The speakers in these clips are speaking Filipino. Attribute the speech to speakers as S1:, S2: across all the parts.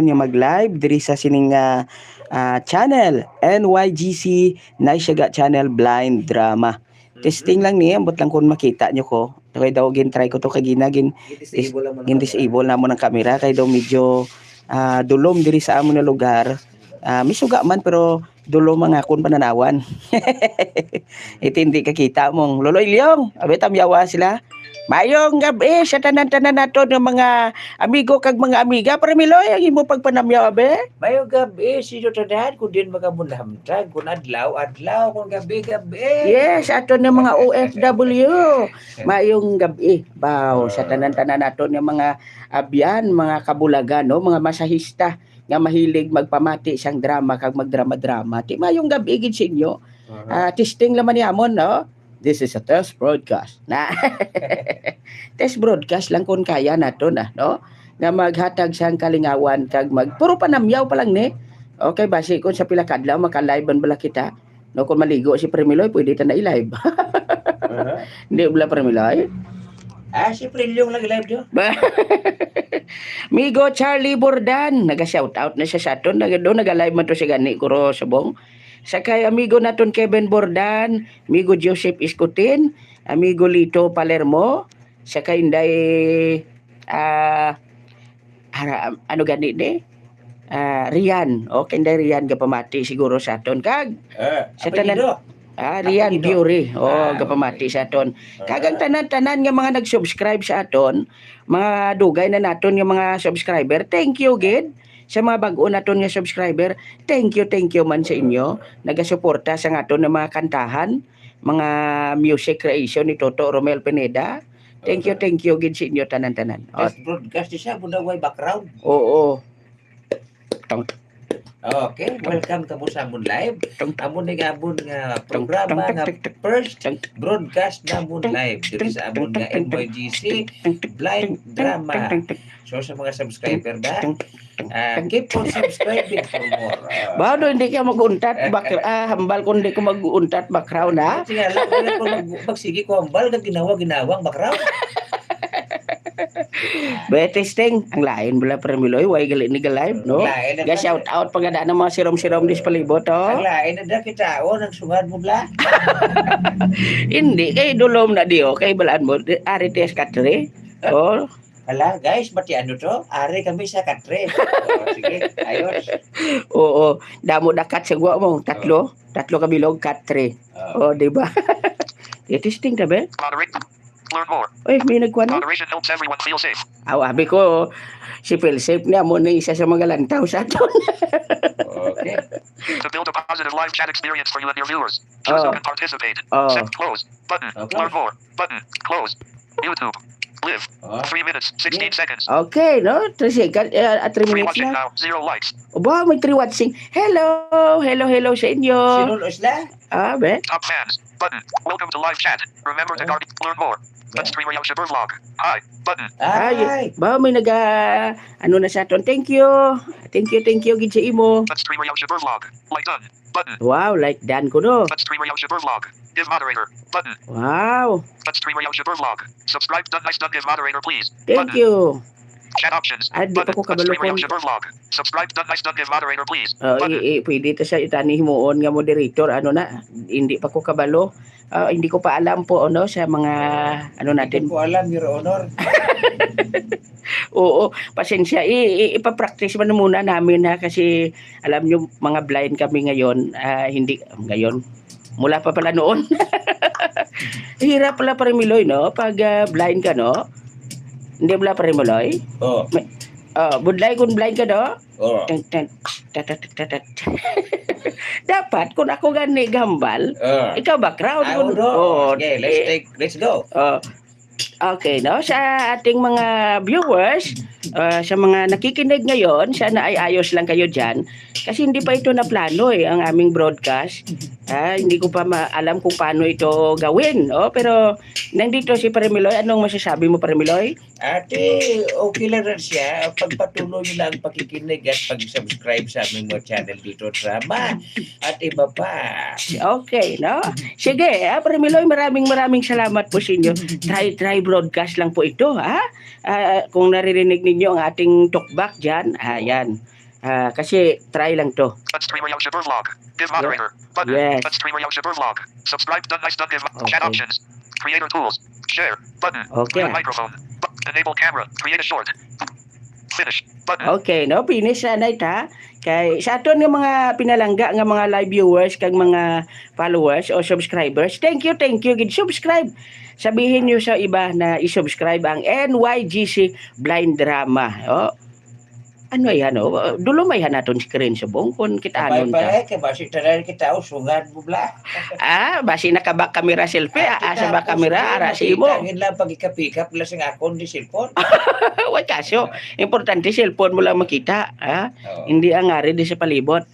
S1: nga mag-live diri sa sining ah, ah, channel NYGC Naisyaga Channel Blind Drama. Testing lang ni ambot lang kun makita nyo ko. Kaya daw gin try ko to kay
S2: Disable mo
S1: gin disable na mo ng camera kay daw medyo ah, dulom diri sa amon nga lugar. Ah, misuga man pero dulom mga kun pananawan. Ito hindi kakita mong Lolo Ilyong, abe tamyawa sila. Mayong gabi sa tanan-tanan nato ng mga amigo kag mga amiga para miloy ang imo pagpanamyaw abe.
S2: Mayo gabi si Jotadan kung din magamunlamtag kung adlaw adlaw kung gabi gabi.
S1: Yes, ato ng mga OFW. Mayong gabi. Baw, sa tanan-tanan nato ng mga abyan, mga kabulagan, no? mga masahista nga mahilig magpamati siyang drama kag magdrama-drama. Ti mayong gabi gid sa inyo. Ah, testing laman ni amon, no? This is a test broadcast. Na. test broadcast lang kung kaya nato na, no? Nga maghatag siyang kalingawan kag mag puro panamyaw pa lang ni. Okay, basi kung sa pila kadlaw maka-live bala kita. No, kung maligo si Premiloy, pwede ta na i-live. Hindi bala Premiloy.
S2: Ah, si Prilyong lagi live dio.
S1: Ba- Migo Charlie Bordan, naga-shoutout na siya sa aton. Doon naga-live man to si Gani Kuro Sabong. Sakay amigo naton Kevin Bordan, amigo Joseph Iscutin, amigo Lito Palermo, sakay inday ah ara- ano gani de? Ah, Rian. Okay, inday Rian gapamati siguro sa aton kag
S2: Ah,
S1: Sa
S2: sa
S1: tanan-. Ah, Rian
S2: Apelido?
S1: Beauty. Oh,
S2: Ah,
S1: gapamati sa aton. Kagang tanan-tanan nga mga nag-subscribe sa aton, mga dugay na naton nga mga subscriber. Thank you, gid. Sa mga bago naton nga subscriber, thank you, thank you man sa inyo. Nagasuporta sa aton nga mga kantahan, mga music creation ni Toto Romel Pineda. Thank you, thank you gid sa inyo tanan-tanan.
S2: Test broadcast siya muna way background.
S1: oo.
S2: Okay, welcome ka mo sa Amon Live.
S1: Tung-
S2: Amon nga Amon nga programa nga first broadcast na Amon Live dito sa Amon nga NYGC Blind Drama. So sa mga subscriber ba, ah, keep on subscribing for more. Ah,
S1: Ba, do hindi ka mag-untat ah, hambal kung hindi ko mag-untat background ha.
S2: Sige lang, wala ko mag- magsige ko ambal na ginawa-ginawang background.
S1: Be testing ang lain bala premiloy way gali ni live no.
S2: Lain na
S1: Ga shout out pagada ng mga sirom-sirom dis palibot
S2: Ang
S1: oh.
S2: lain na da kita o nang sungad mo bla.
S1: Hindi kay dulom na di okay balaan mo Di- ari tes katre. Oh,
S2: Hala, guys, bati ano to? Ari kami sa katre. Oh, sige, ayos.
S1: oo, damo dakat sa gwa mo tatlo, tatlo ka bilog katre.
S2: Oh.
S1: Oh, di ba? Ta be?
S3: Moderate. Learn more.
S1: Oy, may nagkuan no?
S3: Moderation helps everyone feel safe.
S1: Aw, abi ko si Phil safe niya mo na isa sa mga lantaw sa aton.
S2: Okay.
S3: To build a positive live chat experience for you and your viewers. Choose
S1: Oh.
S3: who can participate.
S1: Oh.
S3: Set close. Button.
S2: Okay.
S3: Learn more. Button. Close. YouTube. Live.
S2: Oh.
S3: 3 minutes. 16 seconds.
S1: Okay, no? 3 seconds, uh, 3
S3: 3
S1: minutes
S3: watching
S1: na.
S3: now. 0 likes.
S1: Oba, may 3 watching. Hello, hello, hello sa inyo.
S2: Sinul usla?
S1: Ah, be?
S3: Top fans. Button. Welcome to live chat. Remember to guard. Learn more. Let's streamer Yausha vlog. Hi. Button.
S2: Ay.
S1: Ba, may naga, ano na sa aton. Thank you. Thank you, thank you, Gidja imo.
S3: Let's streamer Yausha vlog. Like done. Button.
S1: Wow, like dan ko no.
S3: Let's streamer Yausha vlog. Give moderator. Button.
S1: Wow,
S3: Let's streamer Yausha vlog. Subscribe. Done. Nice done. Give moderator please.
S1: thank
S3: Button.
S1: you.
S3: Chat options.
S1: Ah, di pa
S3: Button.
S1: ko
S3: Let's
S1: kabalo kung-.
S3: Subscribe. Done. Nice done. Give moderator please.
S1: Uh,
S3: Button.
S1: i, i, pwede ta siya itani himuon nga moderator ano na hindi pa ko kabalo Ah, hindi ko pa alam po ano sa mga ano
S2: Hindi
S1: natin
S2: ko alam, Your Honor.
S1: Oo, pasensya. I, i, ipapractice man muna namin ha kasi alam nyo mga blind kami ngayon. ah, hindi, ngayon. Mula pa pala noon. Hirap pala pa Miloy, no? Pag ah, blind ka, no? Hindi pala pa Miloy?
S2: Oh.
S1: Oh, budlay kung blind ka, no?
S2: Oh.
S1: Tatat, tatat. Dapat, kung ako gani gambal,
S2: Oh.
S1: ikaw background.
S2: Ah, uno.
S1: Oo,
S2: Okay, let's
S1: eh,
S2: take, let's go.
S1: Oh, okay, no? Sa ating mga viewers, uh, sa mga nakikinig ngayon, sana ay ayos lang kayo dyan. Kasi hindi pa ito na plano eh, ang aming broadcast. Ah, hindi ko pa alam kung paano ito gawin. Oh, pero nandito si Paremiloy. Anong masasabi mo, Paremiloy?
S2: Ate, okay lang rin siya. Pagpatuloy nyo lang ang pakikinig at pag-subscribe sa aming mga channel dito drama at iba pa.
S1: Okay, no? Sige, ah, Paremiloy, maraming maraming salamat po sa inyo. Try, try broadcast lang po ito, ha? Ah, kung naririnig ninyo ang ating talkback dyan, ayan. Ah, kasi try lang to.
S3: Streamer Young Shipper vlog. Give moderator. Button.
S1: Yes.
S3: Streamer Young Shipper vlog. Subscribe. Done. Nice. Done. Give. Chat
S1: Okay.
S3: options. Creator tools. Share. Button.
S1: Okay.
S3: Mute microphone. Bu- enable camera. Create a short. Finish. Button.
S1: Okay, no? Finish na night, ha? Kay sa aton nga mga pinalangga nga mga live viewers kag mga followers o subscribers, thank you, thank you. Gid subscribe. Sabihin niyo sa iba na i-subscribe ang NYGC Blind Drama. Oh. Ano yan, oh? Dulumay naton screen sa bong kung kita anon ta.
S2: eh, kay basi tanan kita usungan mo bla.
S1: Ah, basi nakabak kamera selfie, ah, asa ba kamera ara si imo.
S2: Tangin lang pag ika-pick up lang sing akon di cellphone.
S1: Wa kaso, importante cellphone mo lang makita, ha?
S2: Oo.
S1: Hindi ang ari di sa palibot.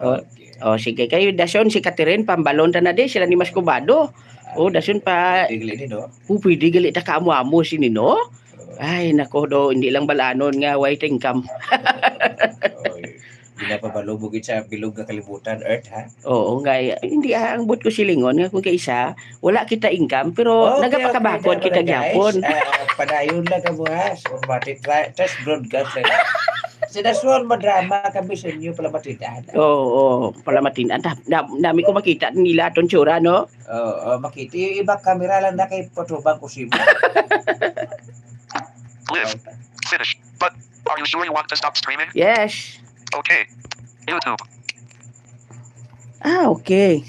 S1: Oh,
S2: Okay.
S1: O sige kayo, dason si Catherine, pambalon ta na di, sila ni Mas Cubado. O dason pa,
S2: Tigli ni no.
S1: o pwede gali ta kaamo-amo si Nino. Ay, nako do, hindi lang balanon nga white income.
S2: Oy. Di na pa balubugit sa bilog nga kalibutan earth ha.
S1: Oo, nga, hindi ah, ang but ko silingon nga kung kaisa, wala kita income, pero
S2: Okay,
S1: nagapakabakod
S2: okay,
S1: kita gyapon.
S2: Ah, padayon lang ka buhas. Automatic try- test broadcast lang. Sinaswan madrama kami sa inyo pala matidan.
S1: Oo, oh, palamatin. Na, na, nami ko makita nila atong tsura, no?
S2: Oo, oh, makita. Yung ibang kamera lang na kay patubang kusimo.
S3: Live. Finish. But are you sure you want to stop streaming?
S1: Yes.
S3: Okay. YouTube.
S1: Ah, okay.